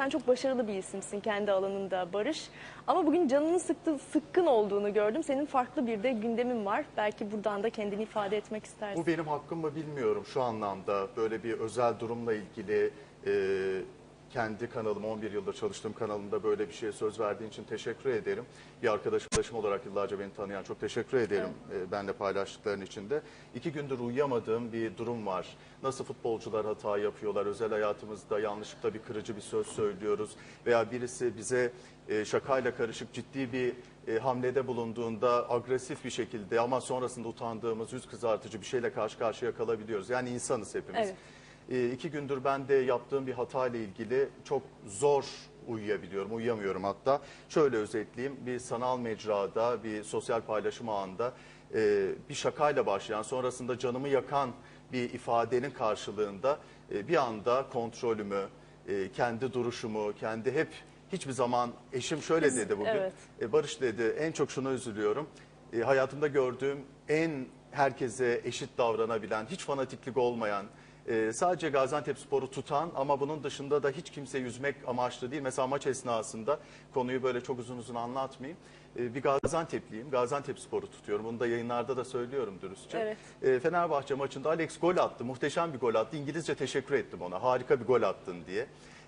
sen çok başarılı bir isimsin kendi alanında Barış. Ama bugün canının sıktı, sıkkın olduğunu gördüm. Senin farklı bir de gündemin var. Belki buradan da kendini ifade etmek istersin. Bu benim hakkım mı bilmiyorum şu anlamda. Böyle bir özel durumla ilgili e, kendi kanalım 11 yıldır çalıştığım kanalımda böyle bir şeye söz verdiğin için teşekkür ederim. Bir arkadaşım olarak yıllarca beni tanıyan çok teşekkür ederim e, benle paylaştıkların için de. İki gündür uyuyamadığım bir durum var. Nasıl futbolcular hata yapıyorlar, özel hayatımızda yanlışlıkla bir kırıcı bir söz söylüyoruz veya birisi bize e, şakayla karışık ciddi bir e, hamlede bulunduğunda agresif bir şekilde ama sonrasında utandığımız yüz kızartıcı bir şeyle karşı karşıya kalabiliyoruz. Yani insanız hepimiz. Evet. E, iki gündür ben de yaptığım bir hata ile ilgili çok zor uyuyabiliyorum, uyuyamıyorum hatta. Şöyle özetleyeyim, bir sanal mecrada, bir sosyal paylaşım ağında e, bir şakayla başlayan, sonrasında canımı yakan bir ifadenin karşılığında e, bir anda kontrolümü, e, kendi duruşumu, kendi hep hiçbir zaman eşim şöyle Biz- dedi bugün. evet. E, Barış dedi en çok şuna üzülüyorum. E, hayatımda gördüğüm en herkese eşit davranabilen, hiç fanatiklik olmayan, e, sadece Gaziantep sporu tutan ama bunun dışında da hiç kimse yüzmek amaçlı değil. Mesela maç esnasında konuyu böyle çok uzun uzun anlatmayayım. E, bir Gaziantep'liyim. Gaziantep sporu tutuyorum. Bunu da yayınlarda da söylüyorum dürüstçe. Evet. E, Fenerbahçe maçında Alex gol attı. Muhteşem bir gol attı. İngilizce teşekkür ettim ona. Harika bir gol attın diye.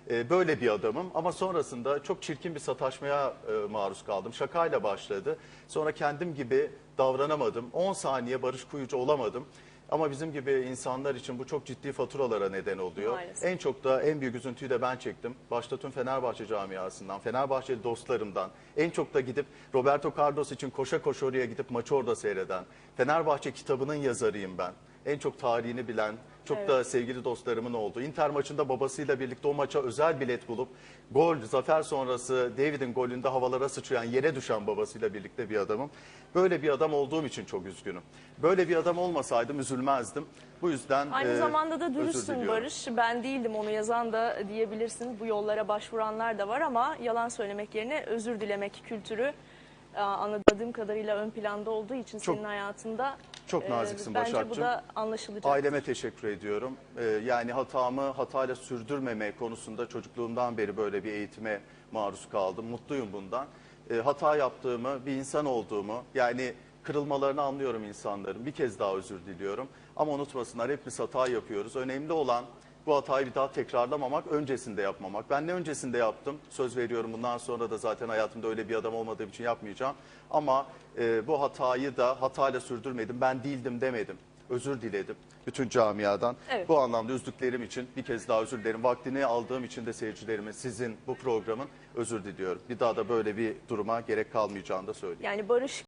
E, böyle bir adamım ama sonrasında çok çirkin bir sataşmaya e, maruz kaldım. Şakayla başladı. Sonra kendim gibi davranamadım. 10 saniye Barış Kuyucu olamadım. Ama bizim gibi insanlar için bu çok ciddi faturalara neden oluyor. Maalesef. En çok da en büyük üzüntüyü de ben çektim. Başta tüm Fenerbahçe camiasından, Fenerbahçeli dostlarımdan. En çok da gidip Roberto Carlos için koşa koşa oraya gidip maçı orada seyreden. Fenerbahçe kitabının yazarıyım ben. En çok tarihini bilen, çok da sevgili dostlarımın oldu. Inter maçında babasıyla birlikte o maça özel bilet bulup gol, zafer sonrası David'in golünde havalara sıçrayan, yere düşen babasıyla birlikte bir adamım. Böyle bir adam olduğum için çok üzgünüm. Böyle bir adam olmasaydım üzülmezdim. Bu yüzden Aynı e, zamanda da dürüstsün. Barış. Ben değildim onu yazan da diyebilirsin. Bu yollara başvuranlar da var ama yalan söylemek yerine özür dilemek kültürü e, anladığım kadarıyla ön planda olduğu için Çok- senin hayatında çok e, naziksin Bence bu Başak'cığım. da anlaşılacak. Aileme teşekkür ediyorum. Ee, yani hatamı hatayla sürdürmeme konusunda çocukluğumdan beri böyle bir eğitime maruz kaldım. Mutluyum bundan. Ee, hata yaptığımı, bir insan olduğumu, yani kırılmalarını anlıyorum insanların. Bir kez daha özür diliyorum. Ama unutmasınlar hepimiz hata yapıyoruz. Önemli olan bu hatayı bir daha tekrarlamamak, öncesinde yapmamak. Ben ne öncesinde yaptım? Söz veriyorum bundan sonra da zaten hayatımda öyle bir adam olmadığım için yapmayacağım. Ama e, bu hatayı da hatayla sürdürmedim. Ben değildim demedim. Özür diledim bütün camiadan. Evet. Bu anlamda üzdüklerim için bir kez daha özür dilerim. Vaktini aldığım için de seyircilerimin, sizin bu programın özür diliyorum. Bir daha da böyle bir duruma gerek kalmayacağını da söyleyeyim. Yani Barış